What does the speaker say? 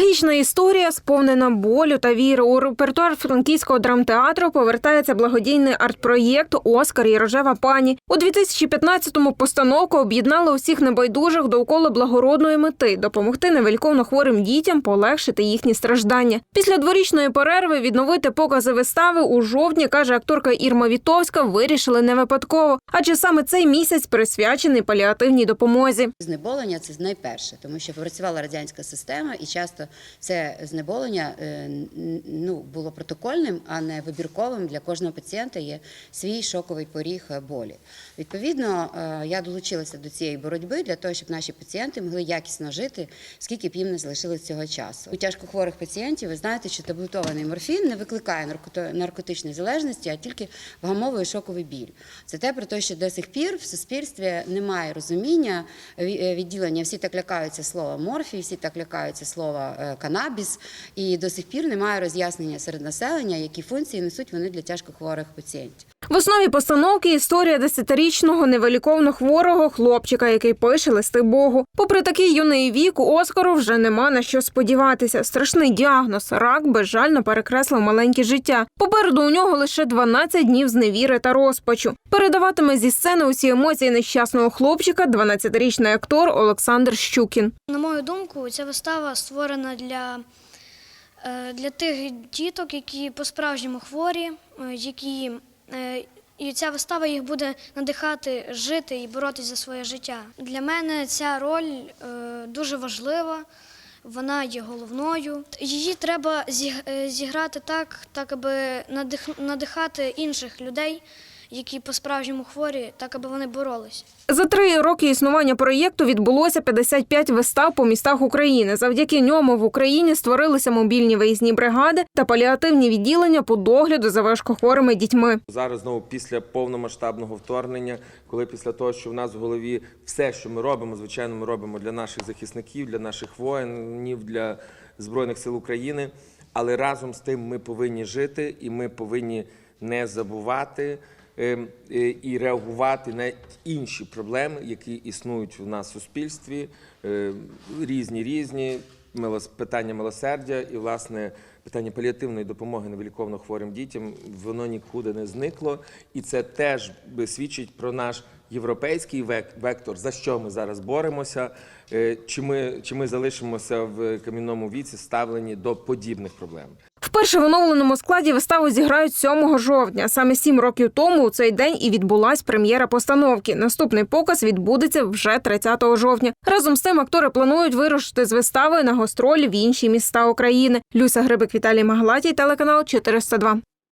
Трагічна історія, сповнена болю та віри. У репертуар франківського драмтеатру повертається благодійний арт-проєкт Оскар і рожева пані. У 2015-му постановка об'єднала усіх небайдужих довкола благородної мети допомогти невеликовно хворим дітям полегшити їхні страждання. Після дворічної перерви відновити покази вистави у жовтні, каже акторка Ірма Вітовська, вирішили не випадково, адже саме цей місяць присвячений паліативній допомозі. Знеболення це найперше, тому що працювала радянська система, і часто це знеболення е, ну, було протокольним, а не вибірковим. Для кожного пацієнта є свій шоковий поріг е, болі. Відповідно, е, я долучилася до цієї боротьби для того, щоб наші пацієнти могли якісно жити, скільки б їм не залишилось цього часу. У тяжкохворих пацієнтів ви знаєте, що таблетований морфін не викликає наркотичної залежності, а тільки вгамовує шоковий біль. Це те про те, що до сих пір в суспільстві немає розуміння відділення. Всі так лякаються слова морфій, всі так лякаються слова канабіс, і до сих пір немає роз'яснення серед населення, які функції несуть вони для тяжкохворих пацієнтів. В основі постановки історія десятирічного невеликовно хворого хлопчика, який пише листи Богу. Попри такий юний вік, у Оскару вже нема на що сподіватися. Страшний діагноз рак безжально перекреслив маленьке життя. Попереду у нього лише 12 днів зневіри та розпачу. Передаватиме зі сцени усі емоції нещасного хлопчика 12-річний актор Олександр Щукін. На мою думку, ця вистава створена для, е, для тих діток, які по-справжньому хворі, е, які, і ця вистава їх буде надихати жити і боротися за своє життя. Для мене ця роль е, дуже важлива. Вона є головною. Її треба е, зіграти так, так аби надих, надихати інших людей, які по-справжньому хворі, так аби вони боролись. За три роки існування проєкту відбулося 55 вистав по містах України. Завдяки ньому в Україні створилися мобільні виїзні бригади та паліативні відділення по догляду за важкохворими дітьми. Зараз знову після повномасштабного вторгнення, коли після того, що в нас в голові все, що ми робимо, звичайно, ми робимо для наших захисників, для наших воїнів, для Збройних сил України. Але разом з тим ми повинні жити і ми повинні не забувати і реагувати на інші проблеми, які існують в нас в суспільстві, е, різні різні. Питання милосердя і власне питання паліативної допомоги невиліковно хворим дітям воно нікуди не зникло, і це теж свідчить про наш європейський век- вектор, за що ми зараз боремося, е, чи ми, чи ми залишимося в кам'яному віці ставлені до подібних проблем. Вперше в оновленому складі виставу зіграють 7 жовтня. Саме сім років тому у цей день і відбулась прем'єра постановки. Наступний показ відбудеться вже 30 жовтня. Разом з тим актори планують вирушити з вистави на гастролі в інші міста України. Люся Грибик, Віталій Маглатій, телеканал 402.